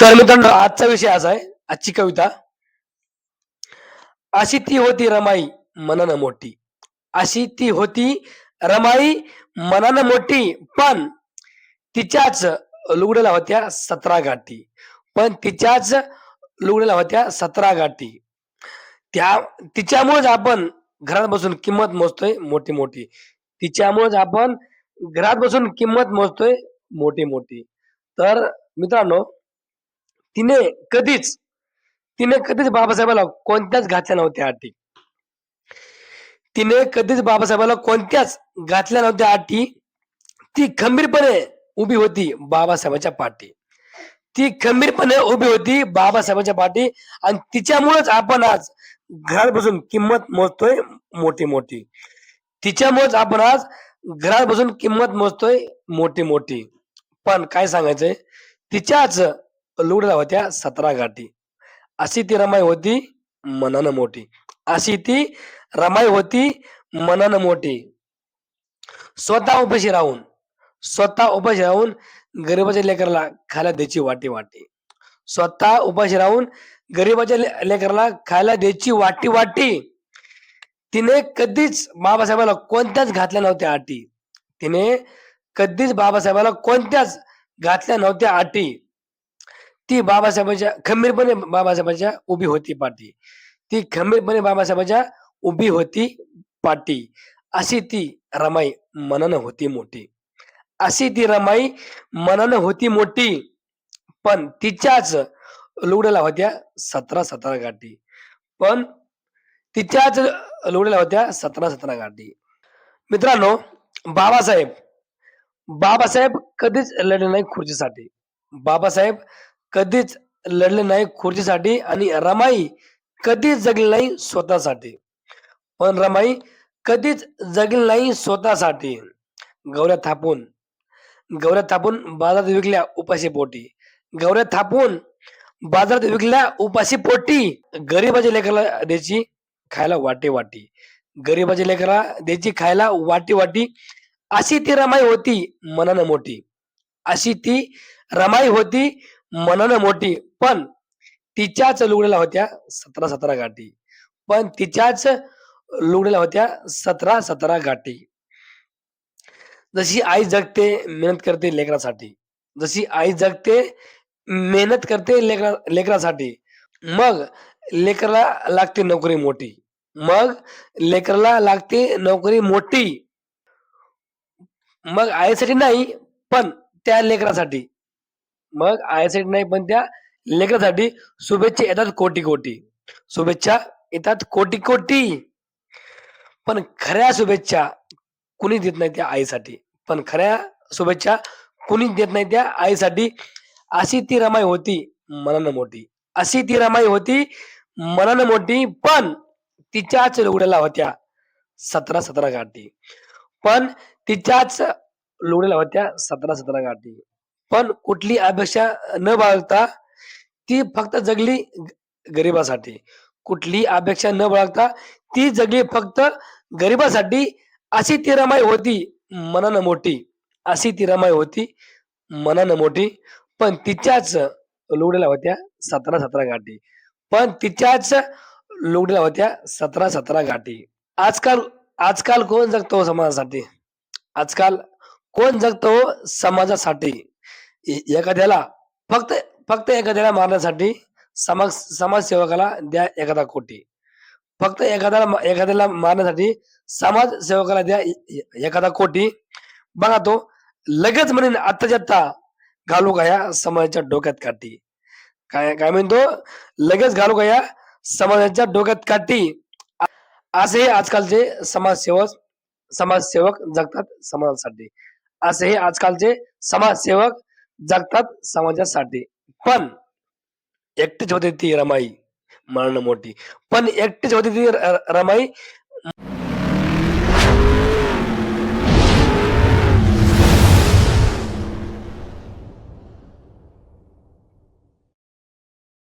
तर मित्रांनो आजचा विषय असा आहे आजची कविता. अशी ती होती रमाई मनानं मोठी. अशी ती होती रमाई मनानं मोठी पण तिच्याच लुगड्याला होत्या सतरा गाठी. पण तिच्याच लुगड्याला होत्या सतरा गाठी. त्या तिच्यामुळेच आपण घरात बसून किंमत मोजतोय मोठी मोठी. तिच्यामुळेच आपण घरात बसून किंमत मोजतोय मोठी मोठी. तर मित्रांनो तिने कधीच तिने कधीच बाबासाहेबाला कोणत्याच घातल्या नव्हत्या अटी. तिने कधीच बाबासाहेबाला कोणत्याच घातल्या नव्हत्या अटी. ती खंबीरपणे उभी होती बाबासाहेबांच्या पाठी. ती खंबीरपणे उभी होती बाबासाहेबांच्या पाठी आणि तिच्यामुळेच आपण आज घरात बसून किंमत मोजतोय मोठी मोठी तिच्यामुळेच आपण आज घरात बसून किंमत मोजतोय मोठी मोठी पण काय सांगायचंय? तिच्याच लुगड्या होत्या सतरा गाठी. अशी ती रमाई होती मनन मोठी. अशी ती रमाई होती मनन मोठी. स्वतः उपाशी राहून स्वतः उपाशी राहून गरीबाच्या लेकराला खायला द्यायची वाटी वाटी. स्वतः उपाशी राहून गरीबाच्या लेकराला खायला द्यायची वाटी वाटी. तिने कधीच बाबासाहेबाला कोणत्याच घातल्या नव्हत्या अटी. तिने कधीच बाबासाहेबाला कोणत्याच घातल्या नव्हत्या अटी. ती बाबासाहेबांच्या खंबीरपणे बाबासाहेबांच्या उभी होती पाठी ती खंबीरपणे बाबासाहेबांच्या उभी होती पाठी अशी ती रमाई मनानं होती मोठी. अशी ती रमाई मनानं होती मोठी. पण तिच्याच लुगड्याला होत्या सतरा सतरा गाठी. पण तिच्याच लुगड्याला होत्या सतरा सतरा गाठी. मित्रांनो बाबासाहेब बाबासाहेब कधीच लढले नाही खुर्चीसाठी. बाबासाहेब कधीच लढले नाही खुर्चीसाठी आणि रमाई कधीच जगली नाही स्वतःसाठी. पण रमाई कधीच जगली नाही स्वतःसाठी. गौऱ्या थापून. गौऱ्या थापून बाजारात विकल्या उपाशी पोटी. गौऱ्या थापून बाजारात विकल्या उपाशी पोटी. गरीबाच्या लेकराला द्यायची खायला वाटे वाटी. गरीबाच्या लेकराला द्यायची खायला वाटी वाटी. अशी ती रमाई होती मनानं मोठी. अशी ती रमाई होती मनन मोठी. पण तिच्याच लुगड्याला होत्या सतरा सतरा गाठी. पण तिच्याच लुगड्याला होत्या सतरा सतरा गाठी. जशी आई जगते मेहनत करते लेकरासाठी. जशी आई जगते मेहनत करते लेकरा लेकरासाठी. मग लेकराला लागते नोकरी मोठी. मग लेकराला लागते नोकरी मोठी. मग आईसाठी नाही पण त्या लेकरासाठी. मग आईसाठी नाही पण त्या लेकरासाठी शुभेच्छा येतात कोटी कोटी शुभेच्छा येतात कोटी कोटी पण खऱ्या शुभेच्छा कुणी देत नाही त्या आईसाठी. पण खऱ्या शुभेच्छा कुणीच देत नाही त्या आईसाठी. अशी ती रमाई होती मनानं मोठी. अशी ती रमाई होती मनानं मोठी पण तिच्याच लुगड्याला होत्या सतरा सतरा गाठी. पण तिच्याच लुगड्याला होत्या सतरा सतरा गाठी. पण कुठली अपेक्षा न बाळगता ती फक्त जगली गरिबासाठी. कुठली अपेक्षा न बाळगता ती जगली फक्त गरिबासाठी. अशी ती रमाई होती मनानं मोठी. अशी ती रमाई होती मनानं मोठी. पण तिच्याच लुगड्याला होत्या सतरा सतरा गाठी. पण तिच्याच लुगड्याला होत्या सतरा सतरा गाठी. आजकाल आजकाल कोण जगतो समाजासाठी? आजकाल कोण जगतो समाजासाठी? एखाद्याला फक्त फक्त एखाद्याला मारण्यासाठी समाज समाजसेवकाला द्या एखादा कोटी. फक्त एखाद्याला एखाद्याला मारण्यासाठी समाजसेवकाला द्या एखादा कोटी. बघा तो लगेच म्हणेन आत्ताच्या आत्ता घालू का या समाजाच्या डोक्यात काठी? काय काय म्हणतो? लगेच घालू का या समाजाच्या डोक्यात काठी? असे आजकालचे समाजसेवक समाजसेवक जगतात समाजासाठी. असे हे आजकालचे समाजसेवक जगतात समाजासाठी. पण एकटीच होते ती रमाई मरण मोठी. पण एकटीच होती ती र- र- रमाई